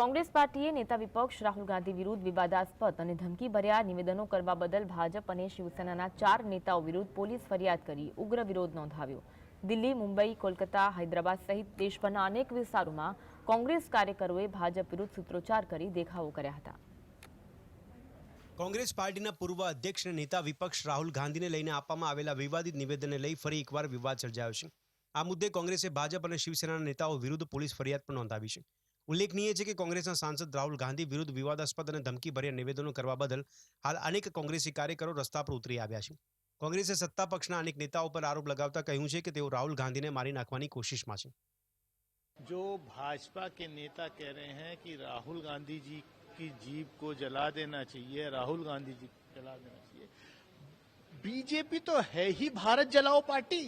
કોંગ્રેસ પાર્ટીએ નેતા વિપક્ષ રાહુલ ગાંધી વિરુદ્ધ વિવાદાસ્પદ અને ધમકીભર્યા નિવેદનો કરવા બદલ ભાજપ અને શિવસેનાના ચાર નેતાઓ વિરુદ્ધ પોલીસ ફરિયાદ કરી ઉગ્ર વિરોધ નોંધાવ્યો દિલ્હી મુંબઈ કોલકાતા હૈદરાબાદ સહિત દેશભરના અનેક વિસ્તારોમાં કોંગ્રેસ કાર્યકરોએ ભાજપ વિરુદ્ધ સૂત્રોચ્ચાર કરી દેખાવો કર્યા હતા કોંગ્રેસ પાર્ટીના પૂર્વ અધ્યક્ષ અને નેતા વિપક્ષ રાહુલ ગાંધીને લઈને આપવામાં આવેલા વિવાદિત નિવેદનને લઈ ફરી એકવાર વિવાદ સર્જાયો છે આ મુદ્દે કોંગ્રેસે ભાજપ અને શિવસેનાના નેતાઓ વિરુદ્ધ પોલીસ ફરિયાદ પણ નોંધાવી છે ઉલેખ નહી છે કે કોંગ્રેસના સાંસદ રાહુલ ગાંધી વિરુદ્ધ વિવાદસ્પદ અને ધમકીભરી નિવેદનો કરવા બદલ હાલ અનેક કોંગ્રેસી કાર્યકરો રસ્તા પર ઉતરી આવ્યા છે કોંગ્રેસે સત્તા પક્ષના અનેક નેતાઓ પર આરોપ લગાવતા કહ્યું છે કે તેઓ રાહુલ ગાંધીને મારી નાખવાની કોશિશમાં છે જો ભાજપના નેતા કહે રહે છે કે રાહુલ ગાંધીજીની જીપ કો જલા દેના જોઈએ રાહુલ ગાંધીજી જલા દેના જોઈએ બીજેપી તો હેહી Bharat જલાઓ party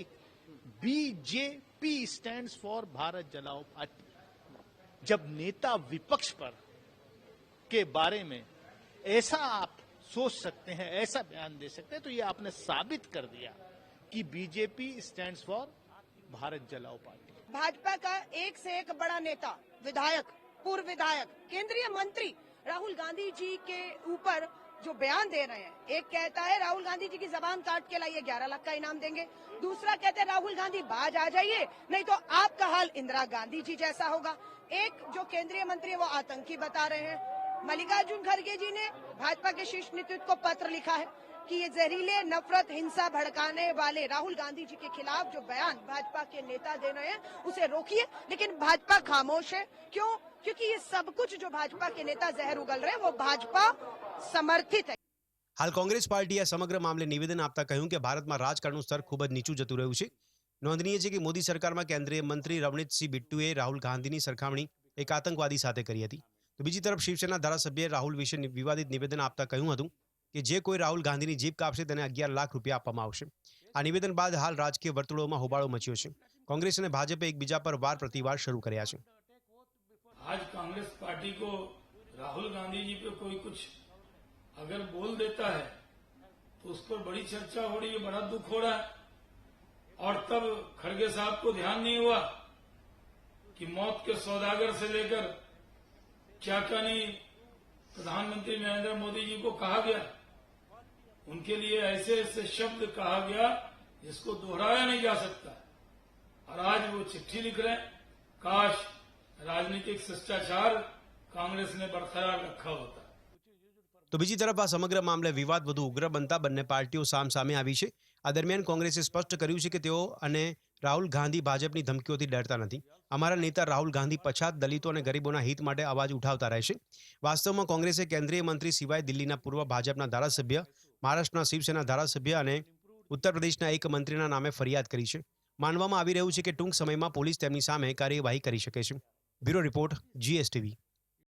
BJP stands for Bharat જલાઓ जब नेता विपक्ष पर के बारे में ऐसा आप सोच सकते हैं ऐसा बयान दे सकते हैं तो ये आपने साबित कर दिया कि बीजेपी स्टैंड फॉर भारत जलाओ पार्टी भाजपा का एक से एक बड़ा नेता विधायक पूर्व विधायक केंद्रीय मंत्री राहुल गांधी जी के ऊपर जो बयान दे रहे हैं एक कहता है राहुल गांधी जी की जबान काट के लाइए ग्यारह लाख का इनाम देंगे दूसरा कहते हैं राहुल गांधी बाज आ जाइए नहीं तो आपका हाल इंदिरा गांधी जी जैसा होगा एक जो केंद्रीय मंत्री है वो आतंकी बता रहे हैं मल्लिकार्जुन खड़गे जी ने भाजपा के शीर्ष नेतृत्व को पत्र लिखा है कि ये जहरीले नफरत हिंसा भड़काने वाले राहुल गांधी जी के खिलाफ जो बयान भाजपा के नेता दे रहे हैं उसे रोकिए लेकिन भाजपा खामोश है क्यों क्योंकि ये सब कुछ जो भाजपा के नेता जहर उगल रहे हैं वो भाजपा समर्थित है हाल कांग्रेस पार्टी समग्र मामले निवेदन आपता કહ્યું કે भारत में સ્તર ખૂબ જ નીચું જતું રહ્યું છે નોંધનીય છે કે મોદી સરકારમાં કેન્દ્રીય મંત્રી રવનીતસિંહ બિટ્ટુએ રાહુલ ગાંધીની સરખામણી એક આતંકવાદી સાથે કરી હતી તો બીજી તરફ શિવસેના ધારાસભ્યએ રાહુલ વિશે વિવાદિત નિવેદન આપતા કહ્યું હતું કે જે કોઈ રાહુલ ગાંધીની જીપ કાપશે તેને અગિયાર લાખ રૂપિયા આપવામાં આવશે આ નિવેદન બાદ હાલ રાજકીય વર્તુળોમાં હોબાળો મચ્યો છે કોંગ્રેસ અને ભાજપે એકબીજા પર વાર પ્રતિવાર શરૂ કર્યા છે आज कांग्रेस पार्टी को राहुल गांधी जी पे कोई कुछ अगर बोल देता है तो उस पर बड़ी चर्चा हो रही है बड़ा दुख हो रहा और तब खड़गे साहब को ध्यान नहीं हुआ कि मौत के सौदागर से लेकर क्या नहीं प्रधानमंत्री नरेंद्र मोदी जी को कहा गया उनके लिए ऐसे ऐसे शब्द कहा गया जिसको दोहराया नहीं जा सकता और आज वो चिट्ठी लिख रहे हैं काश राजनीतिक शिष्टाचार कांग्रेस ने बरकरार रखा होता तो बीजी तरफ आ समग्र मामले विवाद વધુ उग्र बनता बने पार्टी सामसा आई આ દરમિયાન કોંગ્રેસે સ્પષ્ટ કર્યું છે કે તેઓ અને રાહુલ ગાંધી ભાજપની ધમકીઓથી ડરતા નથી અમારા નેતા રાહુલ ગાંધી પછાત દલિતો અને ગરીબોના હિત માટે અવાજ ઉઠાવતા રહેશે વાસ્તવમાં કોંગ્રેસે કેન્દ્રીય મંત્રી સિવાય દિલ્હીના પૂર્વ ભાજપના ધારાસભ્ય મહારાષ્ટ્રના શિવસેના ધારાસભ્ય અને ઉત્તર પ્રદેશના એક મંત્રીના નામે ફરિયાદ કરી છે માનવામાં આવી રહ્યું છે કે ટૂંક સમયમાં પોલીસ તેમની સામે કાર્યવાહી કરી શકે છે બ્યુરો રિપોર્ટ જીએસટીવી